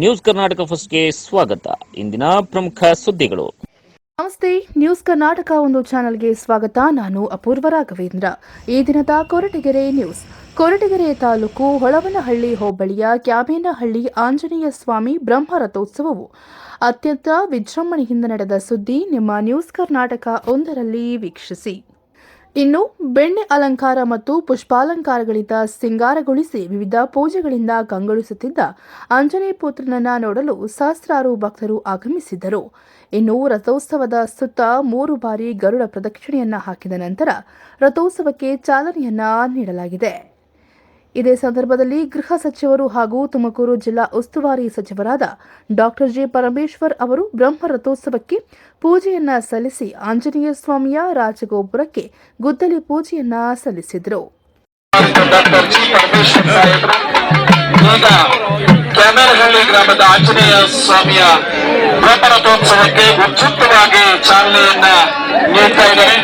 News Karnataka ಫಸ್ಟ್ಗೆ ಸ್ವಾಗತ. ಇಂದಿನ ಪ್ರಮುಖ ಸುದ್ದಿಗಳು. ನಮಸ್ತೆ, ನ್ಯೂಸ್ ಕರ್ನಾಟಕ ಒಂದು ಚಾನೆಲ್ಗೆ ಸ್ವಾಗತ. ನಾನು ಅಪೂರ್ವ ರಾಘವೇಂದ್ರ. ಈ ದಿನದ ಕೊರಟಗೆರೆ ನ್ಯೂಸ್. ಕೊರಟಗೆರೆ ತಾಲೂಕು ಹೊಳವನಹಳ್ಳಿ ಹೋಬಳಿಯ ಕ್ಯಾಬೇನಹಳ್ಳಿ ಆಂಜನೇಯ ಸ್ವಾಮಿ ಬ್ರಹ್ಮರಥೋತ್ಸವವು. ಅತ್ಯಂತ ವಿಜೃಂಭಣೆಯಿಂದ ನಡೆದ ಸುದ್ದಿ ನಿಮ್ಮ ನ್ಯೂಸ್ ಕರ್ನಾಟಕ ಒಂದರಲ್ಲಿ ವೀಕ್ಷಿಸಿ. ಇನ್ನು ಬೆಣ್ಣೆ ಅಲಂಕಾರ ಮತ್ತು ಪುಷ್ಪಾಲಂಕಾರಗಳಿಂದ ಸಿಂಗಾರಗೊಳಿಸಿ ವಿವಿಧ ಪೂಜೆಗಳಿಂದ ಕಂಗೊಳಿಸುತ್ತಿದ್ದ ಆಂಜನೇಯ ಪುತ್ರನನ್ನ ನೋಡಲು ಸಹಸ್ರಾರು ಭಕ್ತರು ಆಗಮಿಸಿದ್ದರು. ಇನ್ನು ರಥೋತ್ಸವದ ಸುತ್ತ ಮೂರು ಬಾರಿ ಗರುಡ ಪ್ರದಕ್ಷಿಣೆಯನ್ನ ಹಾಕಿದ ನಂತರ ರಥೋತ್ಸವಕ್ಕೆ ಚಾಲನೆಯನ್ನ ನೀಡಲಾಗಿದೆ. ಇದೇ ಸಂದರ್ಭದಲ್ಲಿ ಗೃಹ ಸಚಿವರು ಹಾಗೂ ತುಮಕೂರು ಜಿಲ್ಲಾ ಉಸ್ತುವಾರಿ ಸಚಿವರಾದ ಡಾಕ್ಟರ್ ಜಿ ಪರಮೇಶ್ವರ್ ಅವರು ಬ್ರಹ್ಮ ರಥೋತ್ಸವಕ್ಕೆ ಪೂಜೆಯನ್ನ ಸಲ್ಲಿಸಿ ಆಂಜನೇಯ ಸ್ವಾಮಿಯ ರಾಜಗೋಪುರಕ್ಕೆ ಗುದ್ದಲಿ ಪೂಜೆಯನ್ನ ಸಲ್ಲಿಸಿದರು. ಗ್ರಾಮದ ಆಂಜನೇಯ ಸ್ವಾಮಿಯ ಬ್ರಹ್ಮರಥೋತ್ಸವಕ್ಕೆ ಉಚಿತವಾಗಿ ಚಾಲನೆಯನ್ನ ನೀಡ್ತಾ ಇದ್ದಾರೆ.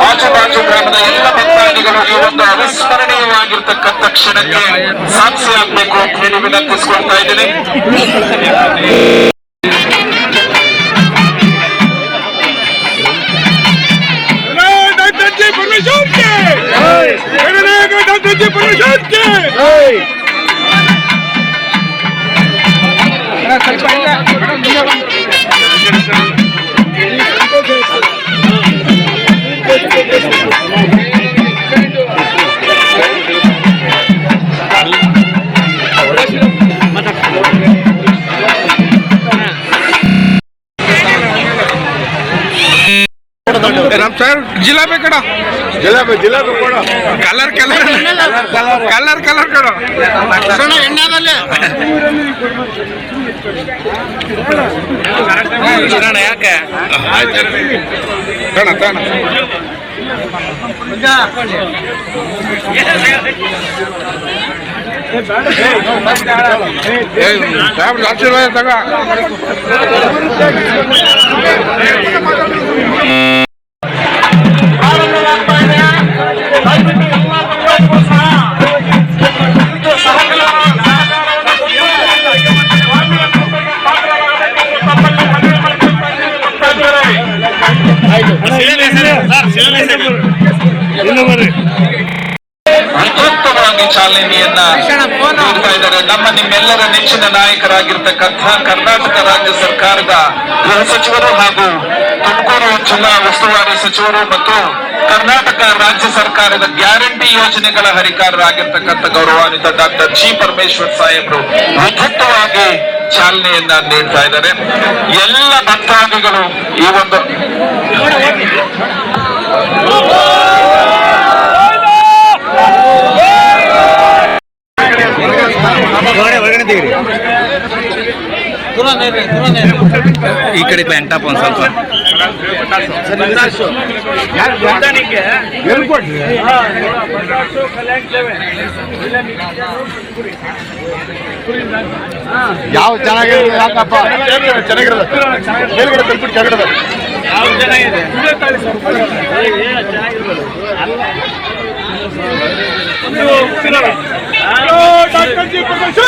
ಆಜುಬಾಜು ಗ್ರಾಮದ ಎಲ್ಲ ಭಕ್ತಾದಿಗಳು ಈ ಒಂದು ಅವಿಸ್ಮರಣೀಯವಾಗಿರ್ತಕ್ಕಂಥ ಕ್ಷಣಕ್ಕೆ ಸಾಕ್ಷಿಯಾಗಬೇಕು ಅಂತ ಹೇಳಿ ವಿನಂತಿಸ್ಕೊಳ್ತಾ ಇದ್ದೀನಿ. ಸ್ವಲ್ಪ ಇಲ್ಲ जिला में कड़ा जिला में जिला में कलर कलर। कलर कलर कड़ा आशीर्वाद ಚಾಲನೆಯನ್ನ ನೀಡ್ತಾ ಇದ್ದಾರೆ. ನಮ್ಮ ನಿಮ್ಮೆಲ್ಲರ ನೆಚ್ಚಿನ ನಾಯಕರಾಗಿರ್ತಕ್ಕಂಥ ಕರ್ನಾಟಕ ರಾಜ್ಯ ಸರ್ಕಾರದ ಗೃಹ ಸಚಿವರು ಹಾಗೂ ತುಮಕೂರು ಜಿಲ್ಲಾ ಉಸ್ತುವಾರಿ ಸಚಿವರು ಮತ್ತು ಕರ್ನಾಟಕ ರಾಜ್ಯ ಸರ್ಕಾರದ ಗ್ಯಾರಂಟಿ ಯೋಜನೆಗಳ ಹರಿಕಾರರಾಗಿರ್ತಕ್ಕಂಥ ಗೌರವಾನ್ವಿತ ಡಾಕ್ಟರ್ ಜಿ ಪರಮೇಶ್ವರ್ ಸಾಹೇಬರು ವಿಧಿತ್ತವಾಗಿ ಚಾಲನೆಯನ್ನ ನೀಡ್ತಾ ಇದ್ದಾರೆ. ಎಲ್ಲ ಭಕ್ತಾದಿಗಳು ಈ ಒಂದು ಈ ಕಡೆ ಪ್ಯಾಂಟಪ್ ಒಂದ್ ಸ್ವಲ್ಪ. ಯಾವ ಚೆನ್ನಾಗಿರೋದು ಯಾಕಪ್ಪ? ಚೆನ್ನಾಗಿರೋದು. ಮೇಲ್ಗಡೆ ತಲುಪಿಟ್ಟು ಕೆಳಗಡೆ ಡಾಕ್ಟರ್ ಜಿ ಪ್ರಕಾಶ್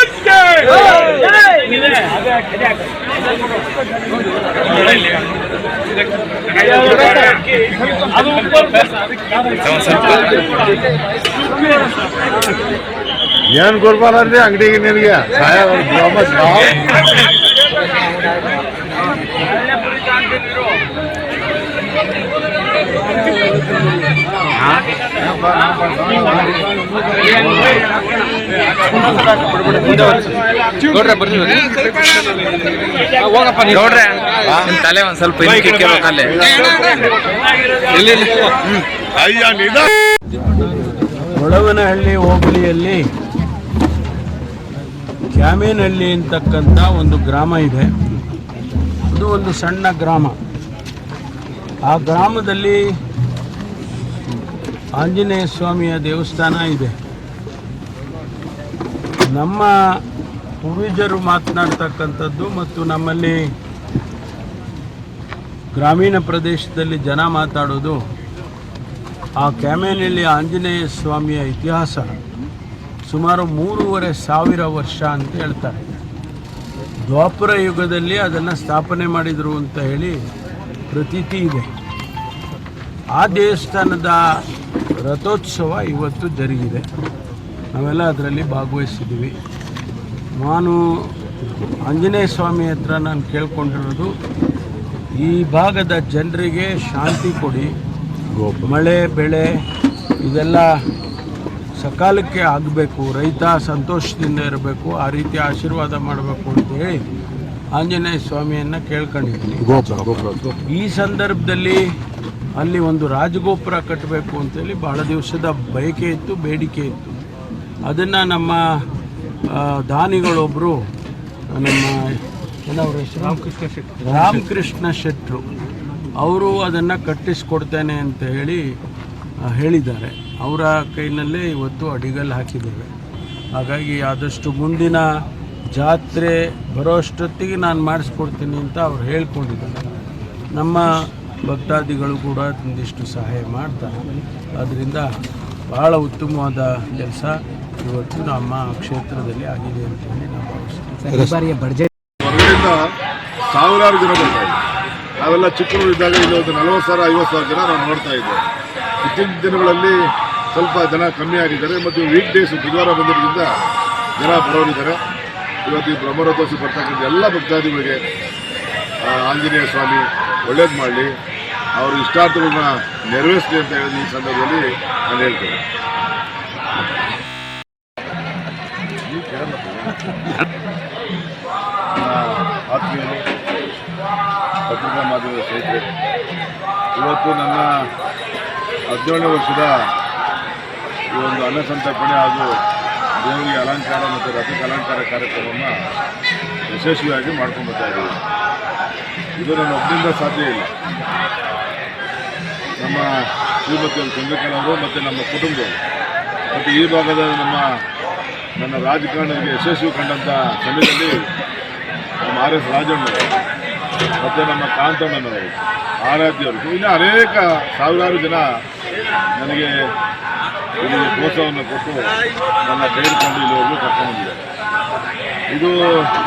ಒಂದ್ ಸ್ವಲ್ಪ ಏನ್ ಕೊಡ್ಬಾರ್ರಿ ಅಂಗಡಿಗೆ ನಿನಗೆ ಹೋಗಪ್ಪ ನೋಡ್ರೆ. ನಿಮ್ ತಲೆ ಒಂದ್ ಸ್ವಲ್ಪ ನಿಧ. ಹೊಳವನಹಳ್ಳಿ ಹೋಬಳಿಯಲ್ಲಿ ಕ್ಯಾಮೇನಹಳ್ಳಿ ಅಂತಕ್ಕಂಥ ಒಂದು ಗ್ರಾಮ ಇದೆ. ಅದು ಒಂದು ಸಣ್ಣ ಗ್ರಾಮ. ಆ ಗ್ರಾಮದಲ್ಲಿ ಆಂಜನೇಯ ಸ್ವಾಮಿಯ ದೇವಸ್ಥಾನ ಇದೆ. ನಮ್ಮ ಪೂರ್ವಜರು ಮಾತನಾಡ್ತಕ್ಕಂಥದ್ದು ಮತ್ತು ನಮ್ಮಲ್ಲಿ ಗ್ರಾಮೀಣ ಪ್ರದೇಶದಲ್ಲಿ ಜನ ಮಾತಾಡೋದು ಆ ಕ್ಯಾಮೇನಲ್ಲಿ ಆಂಜನೇಯ ಸ್ವಾಮಿಯ ಇತಿಹಾಸ. ಸುಮಾರು ಮೂರುವರೆ ಸಾವಿರ ವರ್ಷ ಅಂತ ಹೇಳ್ತಾರೆ. ದ್ವಾಪರ ಯುಗದಲ್ಲಿ ಅದನ್ನು ಸ್ಥಾಪನೆ ಮಾಡಿದರು ಅಂತ ಹೇಳಿ ಪ್ರತೀತಿ ಇದೆ. ಆ ದೇವಸ್ಥಾನದ ರಥೋತ್ಸವ ಇವತ್ತು ಜರುಗಿದೆ. ನಾವೆಲ್ಲ ಅದರಲ್ಲಿ ಭಾಗವಹಿಸಿದ್ದೀವಿ. ನಾನು ಆಂಜನೇಯ ಸ್ವಾಮಿ ಹತ್ರ ನಾನು ಕೇಳ್ಕೊಂಡಿರೋದು, ಈ ಭಾಗದ ಜನರಿಗೆ ಶಾಂತಿ ಕೊಡಿ. ಮಳೆ, ಬೆಳೆ, ಇದೆಲ್ಲ ಸಕಾಲಕ್ಕೆ ಆಗಬೇಕು, ರೈತ ಸಂತೋಷದಿಂದ ಇರಬೇಕು, ಆ ರೀತಿ ಆಶೀರ್ವಾದ ಮಾಡಬೇಕು ಅಂತ ಹೇಳಿ ಆಂಜನೇಯ ಸ್ವಾಮಿಯನ್ನು ಕೇಳ್ಕೊಂಡಿದ್ದೀನಿ. ಈ ಸಂದರ್ಭದಲ್ಲಿ ಅಲ್ಲಿ ಒಂದು ರಾಜಗೋಪುರ ಕಟ್ಟಬೇಕು ಅಂತೇಳಿ ಬಹಳ ದಿವಸದ ಬಯಕೆ ಇತ್ತು ಬೇಡಿಕೆ ಇತ್ತು. ಅದನ್ನು ನಮ್ಮ ದಾನಿಗಳೊಬ್ಬರು ನಮ್ಮ ರಾಮಕೃಷ್ಣ ಶೆಟ್ಟರು ರಾಮಕೃಷ್ಣ ಶೆಟ್ಟರು ಅವರು ಅದನ್ನು ಕಟ್ಟಿಸ್ಕೊಡ್ತೇನೆ ಅಂತ ಹೇಳಿ ಹೇಳಿದ್ದಾರೆ. ಅವರ ಕೈನಲ್ಲೇ ಇವತ್ತು ಅಡಿಗಲ್ ಹಾಕಿದ್ದೇವೆ. ಹಾಗಾಗಿ ಆದಷ್ಟು ಮುಂದಿನ ಜಾತ್ರೆ ಬರೋಷ್ಟೊತ್ತಿಗೆ ನಾನು ಮಾಡಿಸ್ಕೊಡ್ತೀನಿ ಅಂತ ಅವ್ರು ಹೇಳ್ಕೊಂಡಿದ್ದಾರೆ. ನಮ್ಮ ಭಕ್ತಾದಿಗಳು ಕೂಡ ಒಂದಿಷ್ಟು ಸಹಾಯ ಮಾಡ್ತಾರೆ. ಅದರಿಂದ ಬಹಳ ಉತ್ತಮವಾದ ಕೆಲಸ ಇವತ್ತು ನಮ್ಮ ಕ್ಷೇತ್ರದಲ್ಲಿ ಆಗಿದೆ ಅಂತ ಹೇಳಿ ನಾವು ಭಾವಿಸ್ತೀವಿ. ಹೊರಗಡೆಯಿಂದ ಸಾವಿರಾರು ಜನ ಬರ್ತಾ ನಾವೆಲ್ಲ ಚಿಕ್ಕವರು ಇದ್ದಾಗ ಇಲ್ಲಿ ಒಂದು ನಲವತ್ತು ಸಾವಿರ ಐವತ್ತು ಸಾವಿರ ಜನ ನಾವು ನೋಡ್ತಾ ಇದ್ದೆ ಇತ್ತೀಚಿನ ದಿನಗಳಲ್ಲಿ ಸ್ವಲ್ಪ ಜನ ಕಮ್ಮಿ ಆಗಿದ್ದಾರೆ. ಮತ್ತು ವೀಕ್ ಡೇಸ್ ಬುಧವಾರ ಬಂದಿರೋದ್ರಿಂದ ಜನ ಬರೋರಿದ್ದಾರೆ. ಇವತ್ತು ಈ ಬ್ರಹ್ಮರಥೋತ್ಸವ ಬರ್ತಕ್ಕಂಥ ಎಲ್ಲ ಭಕ್ತಾದಿಗಳಿಗೆ ಆ, ಆಂಜನೇಯ ಸ್ವಾಮಿ ಒಳ್ಳೇದು ಮಾಡಲಿ. ಅವ್ರ ಇಷ್ಟಾರ್ಥಗಳನ್ನ ನೆರವೇರಿಸಲಿ ಅಂತ ಹೇಳಿದ ಈ ಸಂದರ್ಭದಲ್ಲಿ ನಾನು ಹೇಳ್ತೇನೆ. ಪತ್ರಿಕಾ ಮಾಧ್ಯಮದ ಸ್ನೇಹಿತರೆ, ಇವತ್ತು ನನ್ನ ಹದಿನೇಳನೇ ವರ್ಷದ ಈ ಒಂದು ಅನ್ನ ಸಂತರ್ಪಣೆ ಹಾಗೂ ದೇವರಿಗೆ ಅಲಂಕಾರ ಮತ್ತು ರಥಕ್ಕೆ ಅಲಂಕಾರ ಕಾರ್ಯಕ್ರಮವನ್ನು ಯಶಸ್ವಿಯಾಗಿ ಮಾಡ್ಕೊಂಡು ಬರ್ತಾ ಇದ್ದೀವಿ ಇದು ನನ್ನ ಒಬ್ಬರಿಂದ ಸಾಧ್ಯ ಇಲ್ಲ. ನಮ್ಮ ಶ್ರೀಮತಿ ಚಂದ್ರಕಲವರು ಮತ್ತು ನಮ್ಮ ಕುಟುಂಬದವರು. ಮತ್ತು ಈ ಭಾಗದ ನಮ್ಮ ನನ್ನ ರಾಜಕಾರಣಕ್ಕೆ ಯಶಸ್ವಿ ಕಂಡಂಥ ಸಮಯದಲ್ಲಿ ನಮ್ಮ ಆರ್ ಎಸ್ ರಾಜಣ್ಣವರು, ಮತ್ತು ನಮ್ಮ ಕಾಂತಣ್ಣನವರು ಆರಾಧ್ಯವರು ಇನ್ನು ಅನೇಕ ಸಾವಿರಾರು ಜನ ನನಗೆ ಇಲ್ಲಿ ಪ್ರೋತ್ಸಾಹವನ್ನು ಕೊಟ್ಟು ನನ್ನ ತೆಗೆದುಕೊಂಡು ಇಲ್ಲಿವರೆಗೂ ಕರ್ಕೊಂಡ್ಬಂದಿದ್ದಾರೆ ಇದು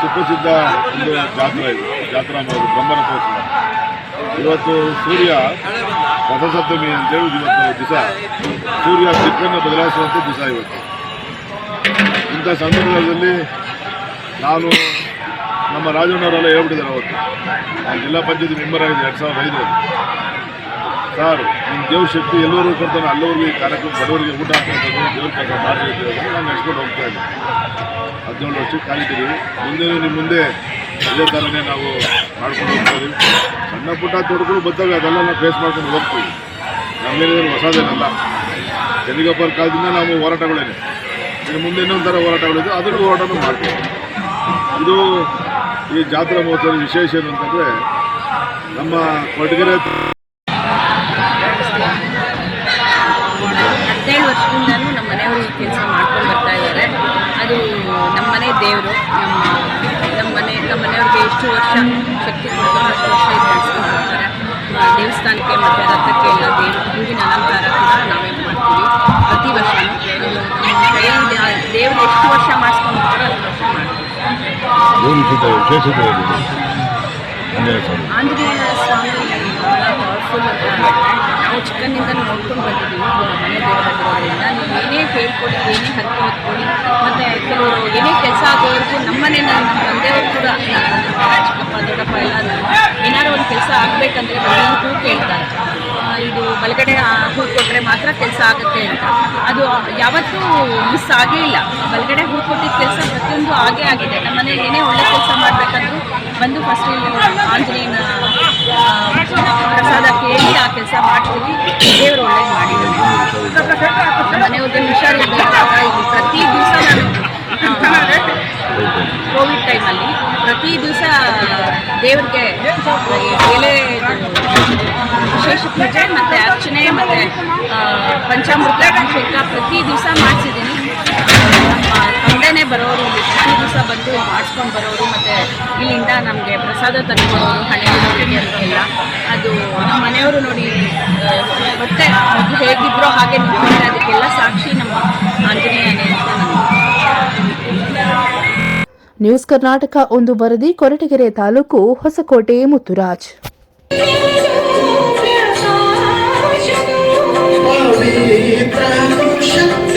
ಸುಪ್ರಸಿದ್ಧ ಒಂದು ಜಾತ್ರೆ ಇದು. ಜಾತ್ರಾ ಮಾಡೋದು ಬ್ರಹ್ಮರಥೋತ್ಸವ ಇವತ್ತು ಸೂರ್ಯ ರಥಸಪ್ತಮಿ ಅಂತೇಳಿ ದಿವಸ ಸೂರ್ಯ ದಿಕ್ಕನ್ನು ಬದಲಾಯಿಸುವಂಥ ದಿವಸ ಇವತ್ತು. ಇಂಥ ಸಂದರ್ಭದಲ್ಲಿ ನಾನು ನಮ್ಮ ರಾಜಣ್ಣವರೆಲ್ಲ ಹೇಳ್ಬಿಟ್ಟಿದ್ದಾರೆ ಅವತ್ತು. ನಾನು ಜಿಲ್ಲಾ ಪಂಚಾಯತಿ ಮೆಂಬರ್ ಆಗಿದೆ ಎರಡು ಸಾವಿರದ ಐದು ಸರ್ ನಿಮ್ಮ ದೇವ್ರ ಶಕ್ತಿ ಎಲ್ಲರೂ ಕೊಡ್ತಾನೆ, ಅಲ್ಲವರೆಗೂ ಈ ಕಾರ್ಯಕ್ರಮ ಬಡವರಿಗೆ ಊಟ ಹಾಕ್ತಾರೆ ದೇವ್ರ ಕೆಲಸ ಮಾಡ್ತಿರ್ತೀವಿ ನಾನು ನೆನೆಸ್ಕೊಂಡು ಹೋಗ್ತಾ ಇದ್ದೀನಿ ಹದಿನೇಳು ವರ್ಷಕ್ಕೆ ಕಾಲಿದ್ದೀವಿ ಮುಂದೆ ನಿಮ್ಮ ಮುಂದೆ ಇದೇ ಥರನೇ ನಾವು ಮಾಡ್ಕೊಂಡು ಹೋಗ್ತೀವಿ. ಸಣ್ಣ ಪುಟ್ಟ ತೊಡಗಳು ಬರ್ತವೆ ಅದೆಲ್ಲ ನಾವು ಫೇಸ್ ಮಾಡ್ಕೊಂಡು ಹೋಗ್ತೀವಿ. ನಮ್ಮೇನೇನು ಹೊಸದೇನಲ್ಲ. ಚೆನ್ನಿಗಪ್ಪರ ಕಾಲದಿಂದ ನಾವು ಹೋರಾಟಗಳೇನೆ. ಇನ್ನು ಮುಂದೆ ಇನ್ನೊಂದು ಥರ ಹೋರಾಟಗಳಿದೆ. ಅದನ್ನು ಹೋರಾಟನೂ ಮಾಡ್ತೀವಿ. ಇದು ಈ ಜಾತ್ರಾ ಮಹೋತ್ಸವದ ವಿಶೇಷ ಏನು ಅಂತಂದರೆ, ನಮ್ಮ ಕೊಡಗೆರೆ ಹದಿನೇಳು ವರ್ಷದಿಂದನೂ ನಮ್ಮ ಮನೆಯವರು ಈ ಕೆಲಸ ಮಾಡ್ಕೊಂಡು ಬರ್ತಾ ಇದ್ದಾರೆ ಅದು ನಮ್ಮ ಮನೆ ದೇವರು ನಮ್ಮ ನಮ್ಮ ಮನೆ ನಮ್ಮ ಮನೆಯವ್ರಿಗೆ ಎಷ್ಟು ವರ್ಷ ಶಕ್ತಿ ಕೊಡ್ತಾರೆ ಅಷ್ಟು ವರ್ಷ ಇದು ನಡೆಸ್ಕೊಂಡು ಬರ್ತಾರೆ ಆ, ದೇವಸ್ಥಾನಕ್ಕೆ ಮತ್ತು ರಥಕ್ಕೆ ಎಲ್ಲ ದೇವ್ ಹೂವಿನ ಅಲಂಕಾರ ಕೂಡ ನಾವೇ ಮಾಡ್ತೀವಿ ಪ್ರತಿ ವರ್ಷ ನಮ್ಮ ಕೈಯಲ್ಲಿ ದೇವರು ಎಷ್ಟು ವರ್ಷ ಮಾಡಿಸ್ಕೊಂಡು ಬರ್ತಾರೋ ಅಷ್ಟು ವರ್ಷ ಮಾಡ್ತೀವಿ ವಿಶೇಷತೆ ಇದೆ ಆಂಜನೇಯ ಸ್ವಾಮಿ ಆಂಜನೇಯ ಸ್ವಾಮಿ ಬಹಳ ಪವರ್ಫುಲ್ ಅಂತ ಹೇಳ್ತಾರೆ. ನಾವು ಚಿಕ್ಕಂದಿಂದಲೂ ನೋಡ್ಕೊಂಡು ಬಂದಿದ್ದೀವಿ ಇದು ನಮ್ಮ ಮನೆ ದೇವರಾಗಿರೋದ್ರಿಂದ ನೀವು ಏನೇ ಕೇಳ್ಕೊಳ್ಳಿ ಏನೇ ಹರಕೆ ಹೊತ್ಕೊಳ್ಳಿ ಮತ್ತು ಕೆಲವರು ಏನೇ ಕೆಲಸ ಆಗೋವರೆಗೂ ನಮ್ಮನೆ ನಮ್ಮ ಕೆಲಸ ಆಗಬೇಕಂದ್ರೆ ಹೂ ಕೇಳ್ತಾರೆ ಇದು ಬಲಗಡೆ ಹೂ ಕೊಟ್ಟರೆ ಮಾತ್ರ ಕೆಲಸ ಆಗುತ್ತೆ ಅಂತ. ಅದು ಯಾವತ್ತೂ ಮಿಸ್ ಆಗೇ ಇಲ್ಲ. ಬಲಗಡೆ ಹೂ ಕೊಟ್ಟಿದ್ದ ಕೆಲಸ ಪ್ರತಿಯೊಂದು ಆಗೇ ಆಗಿದೆ. ನಮ್ಮ ಮನೆ ಏನೇ ಒಳ್ಳೆ ಕೆಲಸ ಮಾಡಬೇಕಂದ್ರೂ ಬಂದು ಫಸ್ಟ್ ಆಂಜನೇಯನ ಪ್ರಸಾದ ಕೇಳಿ ಆ ಕೆಲಸ ಮಾಡ್ತೀವಿ. ದೇವರು ಒಳ್ಳೇದು ಮಾಡಿದ್ದಾರೆ ನಮ್ಮ ಮನೆಯವ್ರಿಗೆ ಹುಷಾರಿಲ್ಲ ಪ್ರತಿ ದಿವಸ ನಾನು ಕೋವಿಡ್ ಟೈಮಲ್ಲಿ ಪ್ರತಿ ದಿವಸ ದೇವರಿಗೆ ಎಲೆ, ವಿಶೇಷ ಪೂಜೆ ಮತ್ತು ಅರ್ಚನೆ ಮತ್ತು ಪಂಚಾಮೃತ, ಅಭಿಷೇಕ ಪ್ರತಿ ದಿವಸ ಮಾಡಿಸಿದ್ದೀನಿ. ನಮ್ಮ ಬರೋರು, ಪ್ರತಿ ದಿವಸ ಬಂದು ಮಾಡಿಸ್ಕೊಂಡು ಬರೋರು ಮತ್ತು ಇಲ್ಲಿಂದ ನಮಗೆ ಪ್ರಸಾದ ತಂದುಕೊಡೋರು ಹಣೆ ಎಲ್ಲ ಅದು ನಮ್ಮ ಮನೆಯವರು ನೋಡಿ ಮತ್ತೆ ಹೇಗಿದ್ರು ಹಾಗೆ ನಿಂತ್ಕೊಂಡ್ರೆ ಅದಕ್ಕೆಲ್ಲ ಸಾಕ್ಷಿ ನಮ್ಮ ಆಂಜನೇಯನೇ ಅಂತ ನನಗೆ ನ್ಯೂಸ್ ಕರ್ನಾಟಕ ಒಂದು ವರದಿ ಕೊರಟಗೆರೆ ತಾಲೂಕು ಹೊಸಕೋಟೆ ಮುತ್ತುರಾಜ್ Oh,